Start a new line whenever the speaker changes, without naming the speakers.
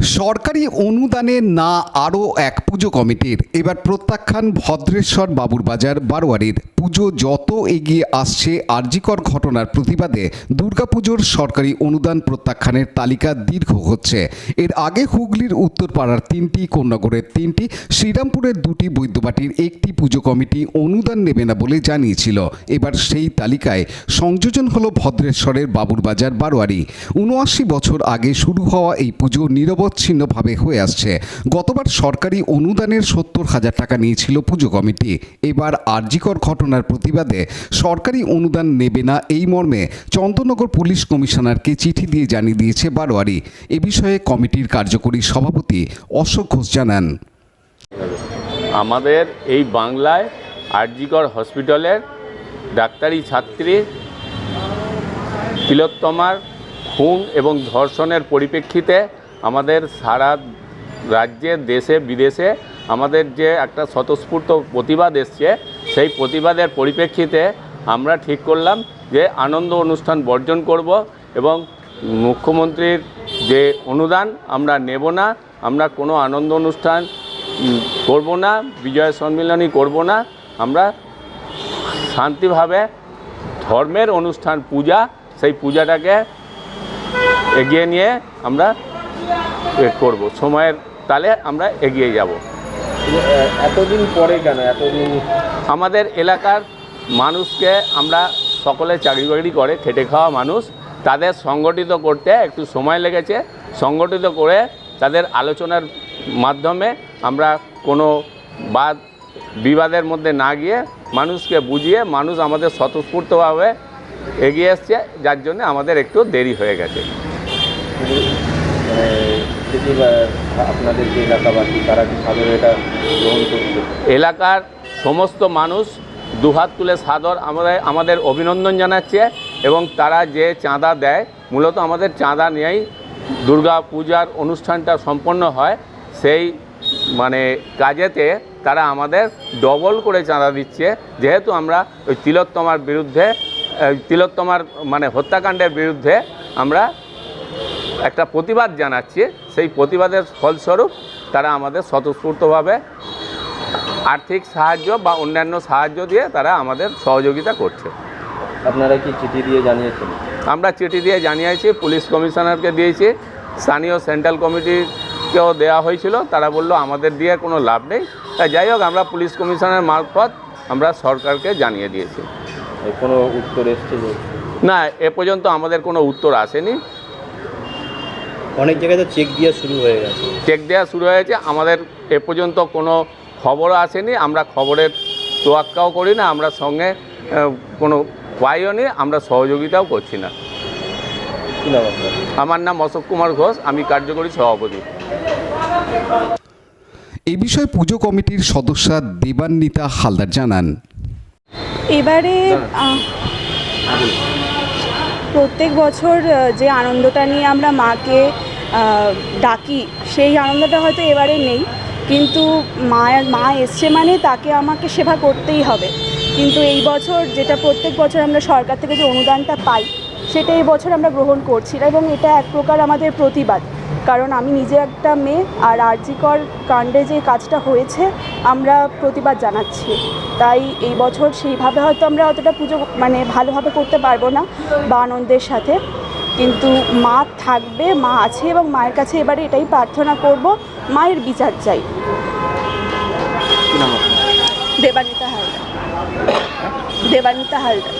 সরকারি অনুদানে না আরও এক পুজো কমিটির এবার প্রত্যাখ্যান ভদ্রেশ্বর বাবুর বাজার বারোয়ারির। পুজো যত এগিয়ে আসছে আরজিকর ঘটনার প্রতিবাদে দুর্গাপুজোর সরকারি অনুদান প্রত্যাখ্যানের তালিকা দীর্ঘ হচ্ছে। এর আগে হুগলির উত্তরপাড়ার তিনটি কন্যাগড়ের তিনটি, শ্রীরামপুরের দুটি, বৈদ্যবাটির একটি পুজো কমিটি অনুদান নেবে না বলে জানিয়েছিল। এবার সেই তালিকায় সংযোজন হলো ভদ্রেশ্বরের বাবুরবাজার বারোয়ারি। উনআশি বছর আগে শুরু হওয়া এই পুজো নিরবচ্ছিন্নভাবে হয়ে আসছে। গতবার সরকারি অনুদানের সত্তর হাজার টাকা নিয়েছিল পুজো কমিটি। এবার আরজিকর ঘটনার প্রতিবাদে সরকারি অনুদান নেবে না এই মর্মে চন্দননগর পুলিশ কমিশনারকে চিঠি দিয়ে জানিয়ে দিয়েছে বারোয়ারি। এ বিষয়ে কমিটির কার্যকরী সভাপতি অশোক ঘোষ জানান।
আমাদের এই বাংলায় আরজিকর হসপিটালের ডাক্তারি ছাত্রী তিলোত্তমার খুন এবং ধর্ষণের পরিপ্রেক্ষিতে আমাদের সারা রাজ্যে, দেশে, বিদেশে আমাদের যে একটা স্বতঃস্ফূর্ত প্রতিবাদ এসছে, সেই প্রতিবাদের পরিপ্রেক্ষিতে আমরা ঠিক করলাম যে আনন্দ অনুষ্ঠান বর্জন করব এবং মুখ্যমন্ত্রীর যে অনুদান আমরা নেব না, আমরা কোনো আনন্দ অনুষ্ঠান করব না, বিজয় সম্মিলনী করব না, আমরা শান্তিভাবে ধর্মের অনুষ্ঠান পূজা, সেই পূজাটাকে এগিয়ে নিয়ে আমরা করব। সময়ের তালে আমরা এগিয়ে যাব।
এতদিন পরে কেন? এতদিন
আমাদের এলাকার মানুষকে আমরা সকলে চাকরি বাকরি করে, খেটে খাওয়া মানুষ, তাদের সংগঠিত করতে একটু সময় লেগেছে। সংগঠিত করে তাদের আলোচনার মাধ্যমে আমরা কোনো বাদ, বিবাদের মধ্যে না গিয়ে মানুষকে বুঝিয়ে মানুষ আমাদের স্বতঃস্ফূর্তভাবে এগিয়ে এসছে, যার জন্য আমাদের একটু দেরি হয়ে গেছে।
আপনাদের যে এলাকাবাসী, তারা কি সাদরে এটা গ্রহণ করছে?
এলাকার সমস্ত মানুষ দুহাত তুলে সাদর আমাদের আমাদের অভিনন্দন জানাচ্ছে এবং তারা যে চাঁদা দেয়, মূলত আমাদের চাঁদা নিয়েই দুর্গা পূজার অনুষ্ঠানটা সম্পন্ন হয়। সেই মানে কাজেতে তারা আমাদের ডবল করে চাঁদা দিচ্ছে। যেহেতু আমরা ওই তিলোত্তমার বিরুদ্ধে তিলোত্তমার মানে হত্যাকাণ্ডের বিরুদ্ধে আমরা একটা প্রতিবাদ জানাচ্ছে। সেই প্রতিবাদের ফলস্বরূপ তারা আমাদের স্বতঃস্ফূর্তভাবে আর্থিক সাহায্য বা অন্যান্য সাহায্য দিয়ে তারা আমাদের সহযোগিতা করছে।
আপনারা কি চিঠি দিয়ে জানিয়েছেন?
আমরা চিঠি দিয়ে জানিয়েছি পুলিশ কমিশনারকে দিয়েছি স্থানীয় সেন্ট্রাল কমিটিকেও দেওয়া হয়েছিল। তারা বলল আমাদের দিয়ে কোনো লাভ নেই। তাই যাই হোক আমরা পুলিশ কমিশনার মারফত আমরা সরকারকে জানিয়ে দিয়েছি।
কোনো উত্তর এসছে
না এ পর্যন্ত আমাদের কোনো উত্তর আসেনি।
অনেক জায়গায় তো চেক দেওয়া শুরু হয়ে গেছে।
চেক দেওয়া শুরু হয়েছে। আমাদের এ পর্যন্ত কোনো খবরও আসেনি। আমরা খবরের তোয়াক্কাও করি না। আমরা সঙ্গে কোনো পাইও নি আমরা সহযোগিতাও করছি না। আমার নাম অশোক কুমার ঘোষ। আমি কার্যকরী সভাপতি।
এ বিষয়ে পুজো কমিটির সদস্যা দেবান্বিতা হালদার জানান।
এবারে প্রত্যেক বছর যে আনন্দটা নিয়ে আমরা মাকে ডাকি, সেই আনন্দটা হয়তো এবারে নেই। কিন্তু মায়ের, মা এসছে মানে তাকে আমাকে সেবা করতেই হবে। কিন্তু এই বছর যেটা প্রত্যেক বছর আমরা সরকার থেকে যে অনুদানটা পাই, সেটা এই বছর আমরা গ্রহণ করছি এবং এটা এক প্রকার আমাদের প্রতিবাদ। কারণ আমি নিজে একটা মেয়ে আর আরজিকর কাণ্ডে যে কাজটা হয়েছে, আমরা প্রতিবাদ জানাচ্ছি। তাই এই বছর সেইভাবে হয়তো আমরা অতটা পুজো মানে ভালোভাবে করতে পারব না বা আনন্দের সাথে। কিন্তু মা থাকবে মা আছে এবং মায়ের কাছে এবারে এটাই প্রার্থনা করব মায়ের বিচার চাই। দেবানিতা হালদার। দেবানিতা হালদার।